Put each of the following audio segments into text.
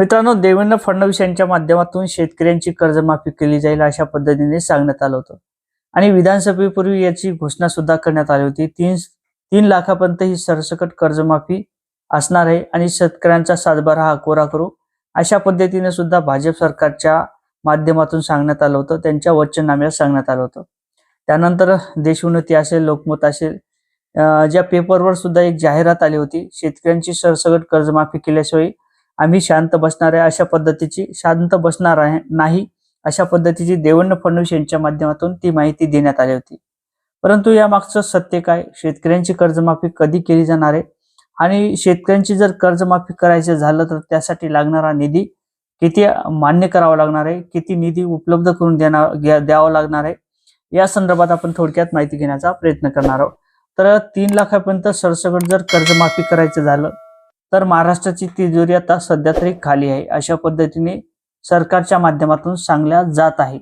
मित्रांनो देवेंद्र फडणवीस यांच्या माध्यमातून शेतकऱ्यांची कर्जमाफी केली जाईल अशा पद्धतीने सांगण्यात आलं होतं. आणि विधानसभेपूर्वी याची घोषणा सुद्धा करण्यात आली होती. तीन तीन लाखापर्यंत ही सरसकट कर्जमाफी असणार आहे आणि शेतकऱ्यांचा सातबारा हा कोरा करू अशा पद्धतीने सुद्धा भाजप सरकारच्या माध्यमातून सांगण्यात आलं होतं. त्यांच्या वचननाम्यात सांगण्यात आलं होतं. त्यानंतर देशोन्नती असेल लोकमत असेल ज्या पेपरवर सुद्धा एक जाहिरात आली होती शेतकऱ्यांची सरसकट कर्जमाफी केल्याशिवाय आम्ही शांत बसणार आहे अशा पद्धतीची शांत बसणार आहे नाही अशा पद्धतीची देवेंद्र फडणवीस यांच्या माध्यमातून ती माहिती देण्यात आली होती. परंतु या मागचं सत्य काय? शेतकऱ्यांची कर्जमाफी कधी केली जाणार आहे? आणि शेतकऱ्यांची जर कर्जमाफी करायचं झालं तर त्यासाठी लागणारा निधी किती मान्य करावा लागणार आहे? किती निधी उपलब्ध करून देणार द्यावा लागणार आहे? या संदर्भात आपण थोडक्यात माहिती घेण्याचा प्रयत्न करणार आहोत. तर तीन लाखापर्यंत सरसकट जर कर्जमाफी करायचं झालं तर महाराष्ट्राची तिजोरी आता सध्या तरी खाली आहे. अशा पद्धतीने सरकारच्या माध्यमातून सांगल्या जात आहे.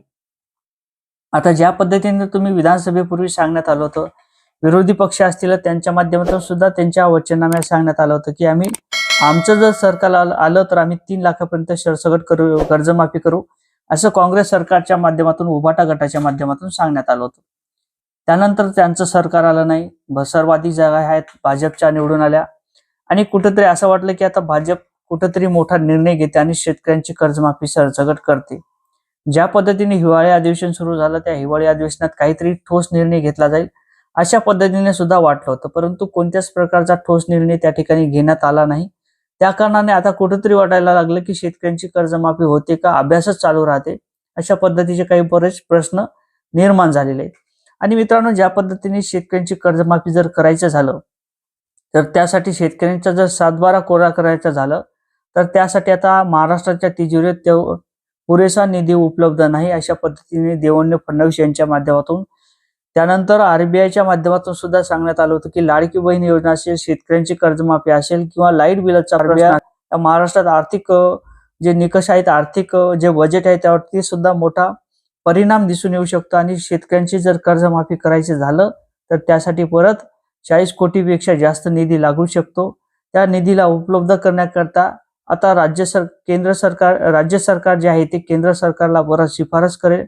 आता ज्या पद्धतीने तुम्ही विधानसभेपूर्वी सांगण्यात आलं होतं विरोधी पक्ष असतील त्यांच्या माध्यमातून सुद्धा त्यांच्या वचननाम्यात सांगण्यात आलं होतं की आम्ही आमचं जर सरकार आलं तर आम्ही तीन लाखापर्यंत सरसगट करू कर्जमाफी करू असं काँग्रेस सरकारच्या माध्यमातून उभाटा गटाच्या माध्यमातून सांगण्यात आलं होतं. त्यानंतर त्यांचं सरकार आलं नाही. भसरवादी जागा आहेत भाजपच्या निवडून आल्या. आणि कुठंतरी असं वाटलं की आता भाजप कुठंतरी मोठा निर्णय घेते आणि शेतकऱ्यांची कर्जमाफी सरसगट करते. ज्या पद्धतीने हिवाळी अधिवेशन सुरू झालं त्या हिवाळी अधिवेशनात काहीतरी ठोस निर्णय घेतला जाईल अशा पद्धतीने सुद्धा वाटलं होतं. परंतु कोणत्याच प्रकारचा ठोस निर्णय त्या ठिकाणी घेण्यात आला नाही. त्या कारणाने आता कुठंतरी वाटायला लागलं की शेतकऱ्यांची कर्जमाफी होते का अभ्यासच चालू राहते अशा पद्धतीचे काही बरेच प्रश्न निर्माण झालेले आहेत. आणि मित्रांनो ज्या पद्धतीने शेतकऱ्यांची कर्जमाफी जर करायचं झालं तर त्यासाठी शेतकऱ्यांचा जर सातबारा कोरा करायचा झालं तर त्यासाठी आता महाराष्ट्राच्या तिजोरीत तेव- पुरेसा निधी उपलब्ध नाही अशा पद्धतीने देवेंद्र फडणवीस यांच्या माध्यमातून. त्यानंतर आरबीआयच्या माध्यमातून सुद्धा सांगण्यात आलं होतं की लाडकी बहीण योजना असेल शेतकऱ्यांची कर्जमाफी असेल किंवा लाइट बिलचा महाराष्ट्रात आर्थिक जे निकष आहेत आर्थिक जे बजेट आहे त्यावरती सुद्धा मोठा परिणाम दिसून येऊ शकतो. आणि शेतकऱ्यांची जर कर्जमाफी करायचं झालं तर त्यासाठी परत चाळीस कोटीपेक्षा जास्त निधी लागू शकतो. त्या निधीला उपलब्ध करण्याकरता आता राज्य सर केंद्र सरकार राज्य सरकार जे आहे ते केंद्र सरकारला परत शिफारस करेल.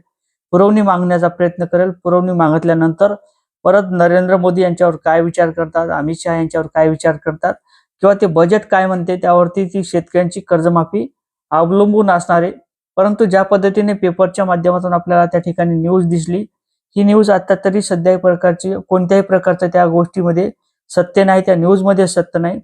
पुरवणी मागण्याचा प्रयत्न करेल. पुरवणी मागितल्यानंतर परत नरेंद्र मोदी यांच्यावर काय विचार करतात? अमित शहा यांच्यावर काय विचार करतात? किंवा ते बजेट काय म्हणते? त्यावरती ती शेतकऱ्यांची कर्जमाफी अवलंबून असणार. आहे परंतु ज्या पद्धतीने पेपरच्या माध्यमातून आपल्याला त्या ठिकाणी न्यूज दिसली ही न्यूज आता तरी सध्या प्रकारची कोणत्याही प्रकारचं त्या गोष्टीमध्ये सत्य नाही त्या न्यूजमध्ये सत्य नाही.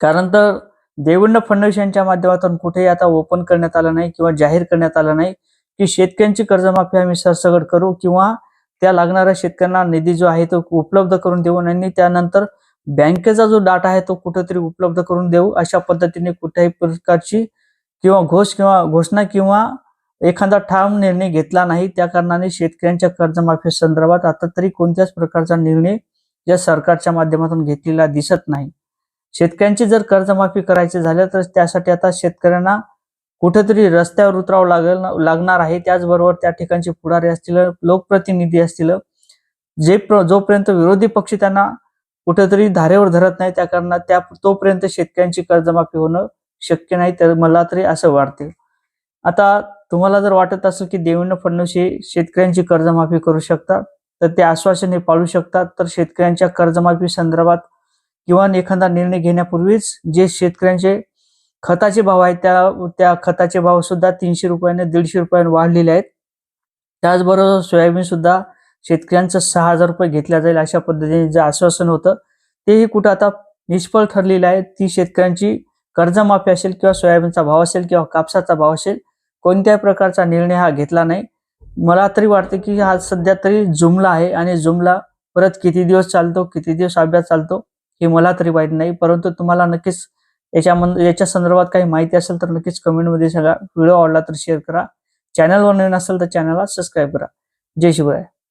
कारण तर देवेंद्र फडणवीस यांच्या माध्यमातून कुठेही आता ओपन करण्यात आलं नाही किंवा जाहीर करण्यात आलं नाही की शेतकऱ्यांची कर्जमाफी आम्ही सरसगट करू किंवा त्या लागणाऱ्या शेतकऱ्यांना निधी जो आहे तो उपलब्ध करून देऊ आणि त्यानंतर बँकेचा जो डाटा आहे तो कुठेतरी उपलब्ध करून देऊ अशा पद्धतीने कुठल्याही प्रकारची किंवा घोष किंवा घोषणा किंवा एखादा ठाम निर्णय घेतला नाही त्या कारणाने शेतकऱ्यांच्या कर्जमाफी संदर्भात आता तरी कोणत्याच प्रकारचा निर्णय या सरकारच्या माध्यमातून घेतलेला दिसत नाही. शेतकऱ्यांची जर कर्जमाफी करायची झालं तर त्यासाठी आता शेतकऱ्यांना कुठेतरी रस्त्यावर उतरावं लागेल लागणार आहे. त्याचबरोबर त्या ठिकाणचे पुढारी असतील लोकप्रतिनिधी असतील जे प्र- जोपर्यंत विरोधी पक्ष त्यांना कुठेतरी धारेवर धरत नाही त्या कारणात त्या तोपर्यंत शेतकऱ्यांची कर्जमाफी होणं शक्य नाही तर मला तरी असं वाटते. आता तुम्हाला जर वाटत असेल की देवेंद्र फडणवीस हे शेतकऱ्यांची कर्जमाफी करू शकतात तर ते आश्वासन हे पाळू शकतात. तर शेतकऱ्यांच्या कर्जमाफी संदर्भात किंवा एखादा निर्णय घेण्यापूर्वीच जे शेतकऱ्यांचे खताचे भाव आहेत त्या त्या खताचे भाव सुद्धा तीनशे रुपयाने दीडशे रुपयाने वाढलेले आहेत. त्याचबरोबर सोयाबीन सुद्धा शेतकऱ्यांचं सहा हजार रुपये घेतल्या जाईल अशा पद्धतीने जे आश्वासन होतं तेही कुठं आता निष्फळ ठरलेलं आहे. ती शेतकऱ्यांची कर्जमाफी असेल किंवा सोयाबीनचा भाव असेल किंवा कापसाचा भाव असेल कोणत्याही प्रकारचा निर्णय हा घेतला नाही. मला तरी वाटतं की हा सध्या तरी जुमला आहे आणि जुमला परत किती दिवस चालतो किती दिवस अभ्यास चालतो हे मला तरी माहीत नाही. परंतु तुम्हाला नक्कीच याच्या याच्या संदर्भात काही माहिती असेल तर नक्कीच कमेंटमध्ये सांगा व्हिडिओ आवडला तर शेअर करा. चॅनलवर नवीन असेल तर चॅनलला सबस्क्राईब करा. जय शिवराय.